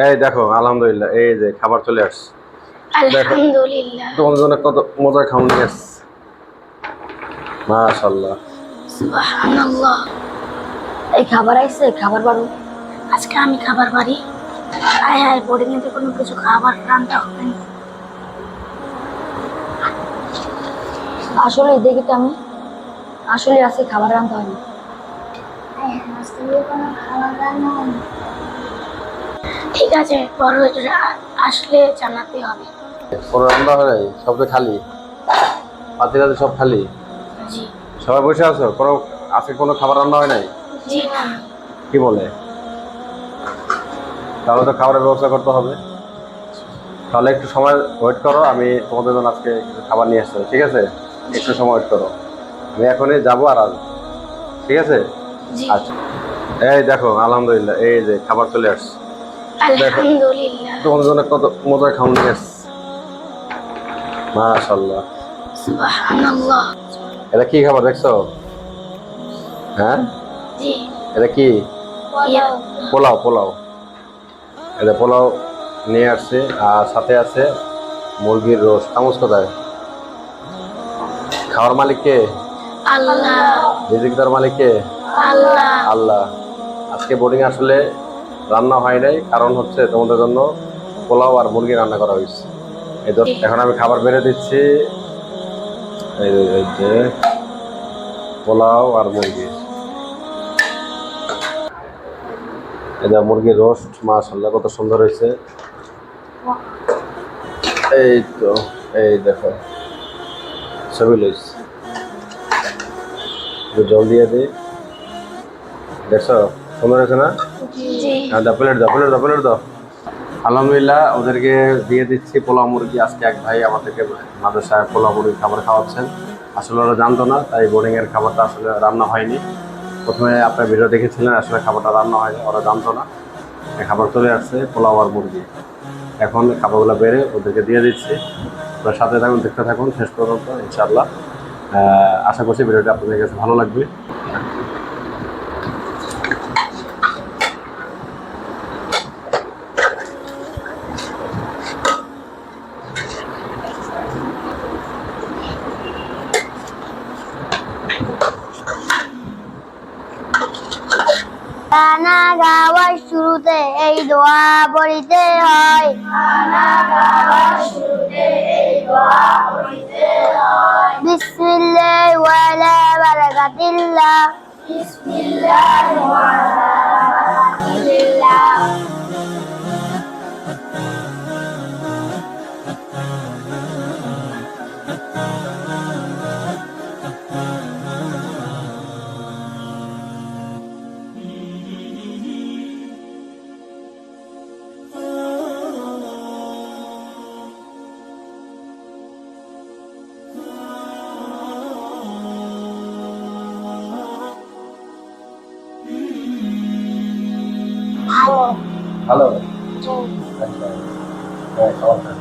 এই দেখো আলহামদুলিল্লাহ এই যে খাবার চলে আসছে। আলহামদুলিল্লাহ। তোমাদের জন্য কত মজার খাওয়ান নিয়ে আসছে। মাশাল্লাহ সুবহানাল্লাহ। এই খাবার আইছে খাবার বাড়ু। আজকে আমি খাবার বাড়ি। আয় হায় বোর্ডিং এতে কোনো কিছু খাবার রান্না হবে না। আসলে দেখি তো আমি আসলে আজকে খাবার রান্না হয়নি ঠিক আছে বড় আসলে জানাতে হবে। কোনো রান্না হয় সব তো খালি পাতিলাতে সব খালি? সবাই বসে আছো? কোনো আজকে কোনো খাবার রান্না হয় নাই? কি বলে? তাহলে তো খাবারের ব্যবস্থা করতে হবে। তাহলে একটু সময় ওয়েট করো আমি তোমাদের জন্য আজকে খাবার নিয়ে আসতে ঠিক আছে? একটু সময় ওয়েট করো। আমি এখনই যাব আর আসব ঠিক আছে? আচ্ছা। এই দেখো আলহামদুলিল্লাহ এই যে খাবার চলে আসছে। আলহামদুলিল্লাহ। তোমাদের জন্য কত মজার খাওয়ান নিয়ে আসছে মাশাল্লাহ সুবহানাল্লাহ। এটা কি খাবার দেখছ? হ্যাঁ? জি। এটা কি? পোলাও। পোলাও এটা পোলাও নিয়ে আসছে আর সাথে আছে মুরগির রোস্ট। চামচ কোথায়? খাওয়ার মালিক কে? আল্লাহ। রিজিকদার মালিক কে? আল্লাহ। আল্লাহ। আজকে বোর্ডিং আসলে রান্না হয় নাই, কারণ হচ্ছে তোমাদের জন্য পোলাও আর মুরগি রান্না করা হয়েছে। এই তো, এখন আমি খাবার বেড়ে দিচ্ছি। এই যে- পোলাও আর মুরগি। এটা মুরগির রোস্ট মাশাল্লাহ কত সুন্দর হয়েছে। এই তো, এই দেখো, ছবি লইছে। জল দিয়ে দিই। দেখছ? সুন্দর হয়েছে না? হ্যাঁ আলহামদুলিল্লাহ, ওদেরকে দিয়ে দিচ্ছি পোলাও মুরগি। আজকে এক ভাই আমাদেরকে মাদ্রাসায় পোলাও মুরগি খাবার খাওয়াচ্ছেন। আসলে ওরা জানতো না, তাই বোর্ডিং এর খাবারটা আসলে রান্না হয়নি। প্রথমে আপনার ভিডিও দেখেছিলেন, আসলে খাবারটা রান্না হয়নি, ওরা জানতো না। খাবার চলে আসছে, পোলাও আর মুরগি। এখন খাবারগুলো বেড়ে ওদেরকে দিয়ে দিচ্ছি। ওরা সাথে থাকুন, দেখতে থাকুন, শেষ পর্যন্ত, ইনশাআল্লাহ। আশা করছি ভিডিওটা আপনাদের কাছে ভালো লাগবে। গানা গাওয়ার শুরুতে এই দোয়া পড়িতে হয়। বিসমিল্লাহ ওয়ালা বারাকাতিল্লাহ। বিসমিল্লাহ আচ্ছা হ্যাঁ খাবার খান।